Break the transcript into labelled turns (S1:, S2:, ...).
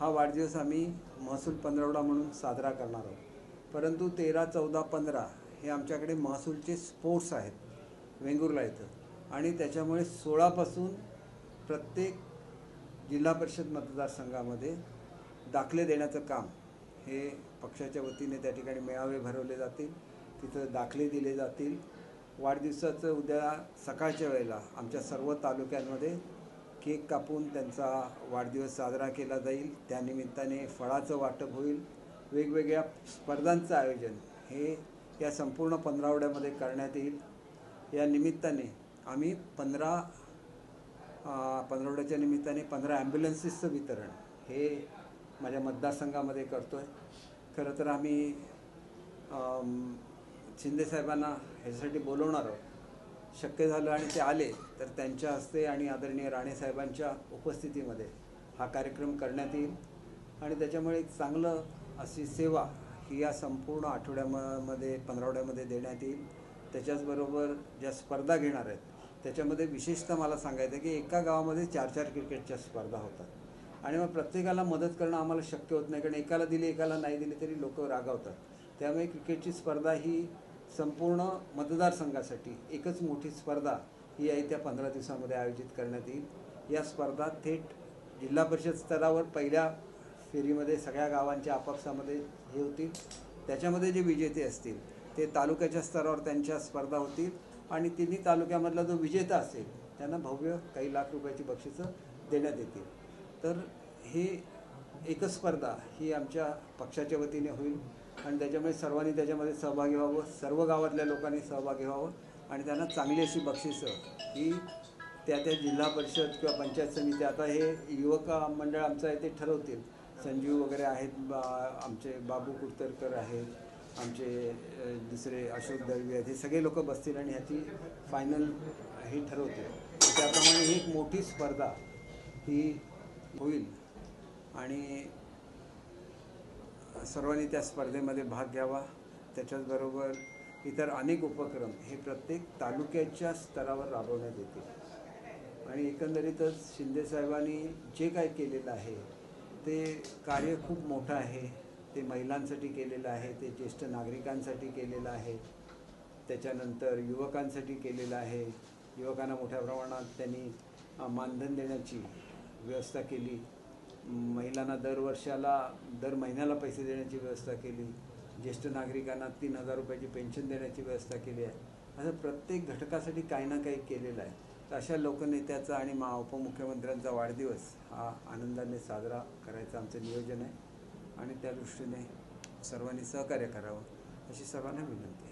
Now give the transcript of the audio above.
S1: हा वाढदिवस आम्ही महसूल पंधरवडा म्हणून साजरा करणार आहोत. परंतु तेरा चौदा पंधरा हे आमच्याकडे महसूलचे स्पोर्ट्स आहेत वेंगुर्ला इथं. आणि त्याच्यामुळे सोळापासून प्रत्येक जिल्हा परिषद मतदारसंघामध्ये दाखले देण्याचं काम हे पक्षाच्या वतीने त्या ठिकाणी मेळावे भरवले जातील तिथं दाखले दिले जातील. वाढदिवसाचं उद्या सकाळच्या वेळेला आमच्या सर्व तालुक्यांमध्ये केक कापून त्यांचा वाढदिवस साजरा केला जाईल. त्यानिमित्ताने फळाचं वाटप होईल. वेगवेगळ्या स्पर्धांचं आयोजन हे या संपूर्ण पंधरावड्यामध्ये करण्यात येईल. या निमित्ताने आम्ही पंधरा पंधरावड्याच्या निमित्ताने पंधरा ॲम्ब्युलन्सेसचं वितरण हे माझ्या मतदारसंघामध्ये करतो आहे खरं तर आम्ही शिंदेसाहेबांना ह्याच्यासाठी बोलवणार आहोत. शक्य झालं आणि ते आले तर त्यांच्या हस्ते आणि आदरणीय राणेसाहेबांच्या उपस्थितीमध्ये हा कार्यक्रम करण्यात येईल. आणि त्याच्यामुळे एक चांगलं अशी सेवा ही या संपूर्ण आठवड्यामध्ये पंधरावड्यामध्ये देण्यात येईल. त्याच्याचबरोबर ज्या स्पर्धा घेणार आहेत त्याच्यामध्ये विशेषतः मला सांगायचं आहे की एका गावामध्ये चार चार क्रिकेटच्या स्पर्धा होतात. आणि मग प्रत्येकाला मदत करणं आम्हाला शक्य होत नाही कारण एकाला दिली एकाला नाही दिली तरी लोक रागावतात. त्यामुळे क्रिकेटची स्पर्धा ही संपूर्ण मतदारसंघासाठी एकच मोठी स्पर्धा ही येत्या पंधरा दिवसामध्ये आयोजित करण्यात येईल. या स्पर्धा थेट जिल्हा परिषद स्तरावर पहिल्या फेरीमध्ये सगळ्या गावांच्या आपापसामध्ये हे होतील. त्याच्यामध्ये जे विजेते असतील ते तालुक्याच्या स्तरावर त्यांच्या स्पर्धा होतील आणि तिन्ही तालुक्यामधला जो विजेता असेल त्यांना भव्य काही लाख रुपयाची बक्षिसं देण्यात येतील. तर हे एकच स्पर्धा ही आमच्या पक्षाच्या वतीने होईल. आणि त्याच्यामुळे सर्वांनी त्याच्यामध्ये सहभागी व्हावं सर्व गावातल्या लोकांनी सहभागी व्हावं आणि त्यांना चांगली अशी बक्षिसं. ही त्या त्या जिल्हा परिषद किंवा पंचायत समिती आता हे युवक मंडळ आमचं आहे ते ठरवतील. संजीव वगैरे आहेत बा आमचे बाबू कुडतरकर आहेत आमचे दुसरे अशोक दळवी आहेत हे सगळे लोक बसतील आणि ह्याची फायनल हे ठरवतील. त्याप्रमाणे ही एक मोठी स्पर्धा ही होईल. आणि सर्वांनी त्या स्पर्धेमध्ये भाग घ्यावा. त्याच्याचबरोबर इतर अनेक उपक्रम हे प्रत्येक तालुक्याच्या स्तरावर राबवण्यात येतील आणि एकंदरीतच शिंदेसाहेबांनी जे काय केलेलं आहे ते कार्य खूप मोठं आहे. ते महिलांसाठी केलेलं आहे ते ज्येष्ठ नागरिकांसाठी केलेलं आहे. त्याच्यानंतर युवकांसाठी केलेलं आहे. युवकांना मोठ्या प्रमाणात त्यांनी मानधन देण्याची व्यवस्था केली. महिलांना दर वर्षाला दर महिन्याला पैसे देण्याची व्यवस्था केली. ज्येष्ठ नागरिकांना तीन हजार रुपयाची पेन्शन देण्याची व्यवस्था केली आहे. असं प्रत्येक घटकासाठी काही ना काही केलेलं आहे. तर अशा लोकनेत्याचा आणि मा उपमुख्यमंत्र्यांचा वाढदिवस हा आनंदाने साजरा करायचं आमचं नियोजन आहे. आणि त्या दृष्टीने सर्वांनी सहकार्य करावं अशी सर्वांना विनंती